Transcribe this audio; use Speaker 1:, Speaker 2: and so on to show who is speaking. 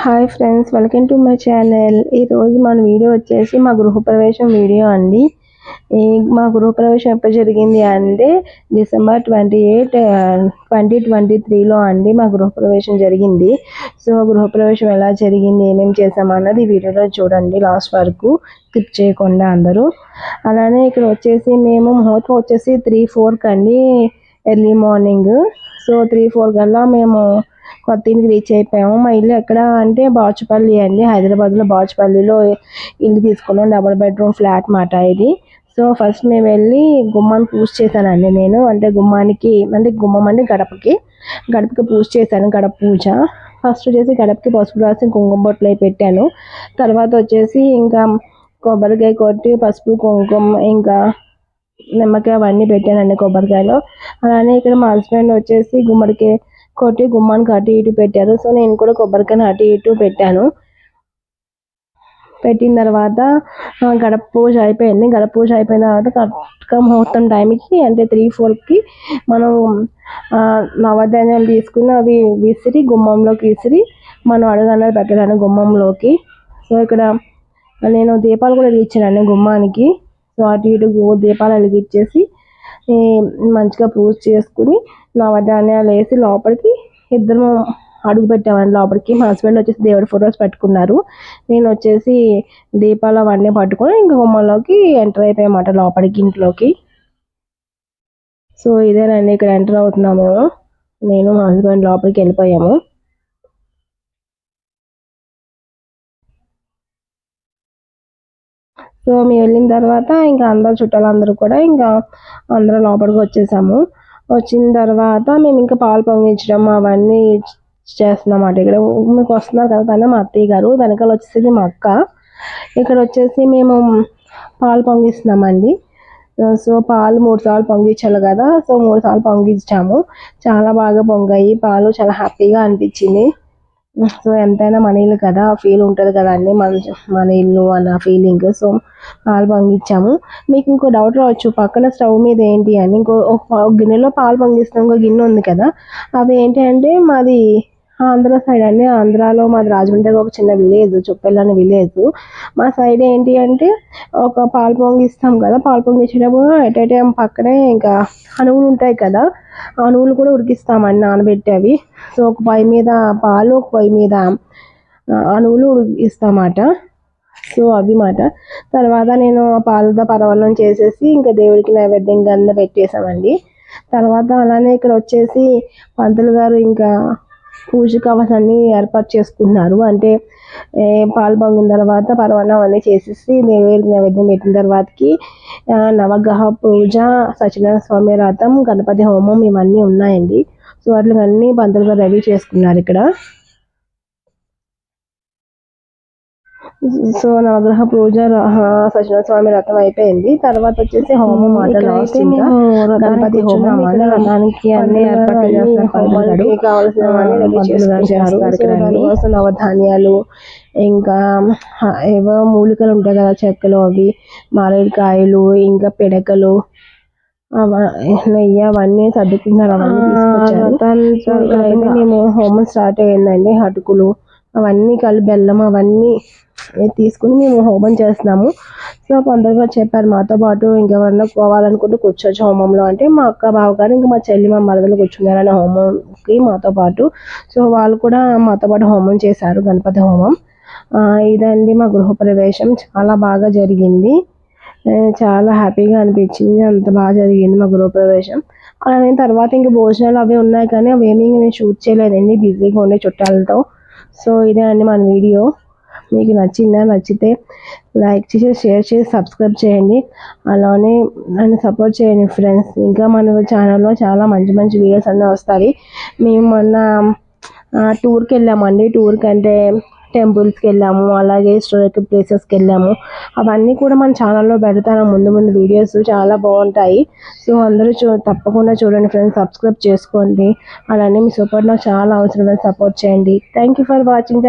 Speaker 1: Hi friends welcome to my channel. ఈరోజు మన video వచ్చేసి మా గృహప్రవేశం వీడియో అండి. మా గృహప్రవేశం ఎప్పుడు జరిగింది అంటే December twenty eight twenty twenty త్రీలో అండి మా గృహప్రవేశం జరిగింది. సో గృహప్రవేశం ఎలా జరిగింది ఏమేమి చేసామన్నది ఈ వీడియోలో చూడండి. లాస్ట్ వరకు స్కిప్ చేయకుండా అందరూ. అలానే ఇక్కడ వచ్చేసి మేము ముహూర్తం వచ్చేసి త్రీ ఫోర్కి అండి early morning. So three four కల్లా మేము కొత్త ఇంటికి రీచ్ అయిపోయాము. మా ఇల్లు ఎక్కడ అంటే బాచుపల్లి అండి. హైదరాబాద్లో బాచుపల్లిలో ఇల్లు తీసుకున్నాం. డబుల్ బెడ్రూమ్ ఫ్లాట్ మాట ఇది. సో ఫస్ట్ మేము వెళ్ళి గుమ్మాన్ని పూజ చేశానండి నేను. అంటే గుమ్మానికి అంటే గుమ్మం అంటే గడపకి. గడపకి పూజ చేశాను గడప పూజ. ఫస్ట్ వచ్చేసి గడపకి పసుపు రాసి కుంకుమ బొట్లు పెట్టాను. తర్వాత వచ్చేసి ఇంకా కొబ్బరికాయ కొట్టి పసుపు కుంకుమ ఇంకా నిమ్మకాయ అవన్నీ పెట్టానండి కొబ్బరికాయలో. అలానే ఇక్కడ మా హస్బెండ్ వచ్చేసి గుమ్మడికాయ కొట్టి గుమ్మానికి అటు ఇటు పెట్టారు. సో నేను కూడా కొబ్బరికాయని అటు ఇటు పెట్టాను. పెట్టిన తర్వాత గడప పూజ అయిపోయింది. గడప పూజ అయిపోయిన తర్వాత కరెక్ట్గా ముహూర్తం టైంకి అంటే త్రీ ఫోర్కి మనం నవధాన్యాలు తీసుకుని అవి విసిరి గుమ్మంలోకి విసిరి మనం అడుగన్నది పెట్టడానికి గుమ్మంలోకి. సో ఇక్కడ నేను దీపాలు కూడా వెలిగించానండి గుమ్మానికి. సో అటు ఇటు దీపాలు వెలిగించేసి మంచిగా పూజ చేసుకుని నవధాన్యాలు వేసి లోపలికి ఇద్దరు అడుగు పెట్టామండి. లోపలికి మా హస్బెండ్ వచ్చేసి దేవుడి ఫొటోస్ పెట్టుకున్నారు. నేను వచ్చేసి దీపాలు అవన్నీ పట్టుకొని ఇంక గుమ్మంలోకి ఎంటర్ అయిపోయామాట లోపలికి ఇంట్లోకి. సో ఇదేనండి. ఇక్కడ ఎంటర్ అవుతున్నాము. నేను మా హస్బెండ్ లోపలికి వెళ్ళిపోయాము. సో మేము వెళ్ళిన తర్వాత ఇంకా అందరు చుట్టాలందరూ కూడా ఇంకా అందరూ లోపలికి వచ్చేసాము. వచ్చిన తర్వాత మేము ఇంకా పాలు పొంగించడం అవన్నీ చేస్తున్నామాట ఇక్కడ మీకు వస్తున్నారు కదా తన మా అత్తయ్య గారు. వెనకాల వచ్చేసి మా అక్క. ఇక్కడ వచ్చేసి మేము పాలు పొంగిస్తున్నామండి. సో పాలు మూడు సార్లు పొంగించాలి కదా సో మూడు సార్లు పొంగించాము. చాలా బాగా పొంగాయి. పాలు చాలా హ్యాపీగా అనిపించింది. సో ఎంతైనా మన ఇల్లు కదా ఫీల్ ఉంటుంది కదా అండి మన మన ఇల్లు అన్న ఫీలింగ్ సో పాలు పొంగిచ్చాము మీకు ఇంకో డౌట్ రావచ్చు పక్కన స్టవ్ మీద ఏంటి అని. ఇంకో గిన్నెలో పాలు పొంగిస్తాం ఇంకో గిన్నె ఉంది కదా. అవి ఏంటి అంటే మాది ఆంధ్ర సైడ్ అండి. ఆంధ్రాలో మాది రాజమండ్రి ఒక చిన్న విలేజ్ చొప్పెల్ అనే విలేజ్ మా సైడ్ ఏంటి అంటే ఒక పాలు పొంగిస్తాం కదా పాలు పొంగించేటప్పుడు ఎట్ ఏ టైం పక్కనే ఇంకా అణువులు ఉంటాయి కదా అణువులు కూడా ఉడికిస్తామండి నానబెట్టేవి. సో ఒక పొయ్యి మీద పాలు ఒక పొయ్యి మీద అణువులు ఉడికిస్తామాట. సో అవి మాట తర్వాత నేను పాలతో పరవన్నం చేసేసి ఇంకా దేవుడికి నైవేద్యం కింద పెట్టేసామండి తర్వాత అలానే ఇక్కడ వచ్చేసి పంతులు గారు ఇంకా పూజ కావాల్సన్నీ ఏర్పాటు చేసుకుంటున్నారు. అంటే పాలు పొంగిన తర్వాత పరవన్నం అన్నీ చేసేసి దేవుడికి నైవేద్యం పెట్టిన తర్వాతకి నవగ్రహ పూజ సత్యనారాయణ స్వామి వ్రతం గణపతి హోమం ఇవన్నీ ఉన్నాయండి. సో అట్లన్నీ పంతులుగా రెడీ చేసుకున్నారు ఇక్కడ. సో నవగ్రహ పూజ సత్యనారాయణ స్వామి రథం అయిపోయింది. తర్వాత వచ్చేసి హోమం మాట గణపతి హోమం రథానికి అన్ని కావాల్సిన నవధాన్యాలు ఇంకా ఏవో మూలికలు ఉంటాయి కదా చెక్కలు అవి మారేడుకాయలు ఇంకా పిడకలు నెయ్యి అవన్నీ సర్దుకుంటున్నారు. అవన్నీ తీసుకొచ్చారు. మేము హోమం స్టార్ట్ అయ్యిందండి. అటుకులు అవన్నీ కలిపి బెల్లం అవన్నీ తీసుకుని మేము హోమం చేస్తున్నాము. సో కొందరుగా చెప్పారు మాతో పాటు ఇంకెవరన్నా పోవాలనుకుంటే కూర్చోవచ్చు హోమంలో అంటే మా అక్క బావగారు ఇంకా మా చెల్లి మా మరదలు కూర్చున్నారని హోమంకి మాతో పాటు. సో వాళ్ళు కూడా మాతో పాటు హోమం చేశారు గణపతి హోమం. ఇదండి మా గృహప్రవేశం. చాలా బాగా జరిగింది. చాలా హ్యాపీగా అనిపించింది. అంత బాగా జరిగింది మా గృహప్రవేశం. అలానే తర్వాత ఇంక భోజనాలు అవి ఉన్నాయి కానీ అవి ఏమీ నేను షూట్ చేయలేదండి. బిజీగా ఉండే చుట్టాలతో. సో ఇదే అండి మన వీడియో. మీకు నచ్చిందా నచ్చితే లైక్ చేసి షేర్ చేసి సబ్స్క్రైబ్ చేయండి. అలానే నన్ను సపోర్ట్ చేయండి ఫ్రెండ్స్. ఇంకా మన ఛానల్లో చాలా మంచి మంచి వీడియోస్ అన్నీ వస్తాయి. మేము మొన్న టూర్కి వెళ్ళామండి. టూర్కి అంటే టెంపుల్స్కి వెళ్ళాము అలాగే హిస్టారికల్ ప్లేసెస్కి వెళ్ళాము అవన్నీ కూడా మన ఛానల్లో పెడతాను. ముందు ముందు వీడియోస్ చాలా బాగుంటాయి. సో అందరూ చూ తప్పకుండా చూడండి ఫ్రెండ్స్. సబ్స్క్రైబ్ చేసుకోండి. అలానే మీ సపోర్ట్ నాకు చాలా అవసరం సపోర్ట్ చేయండి. Thank you for watching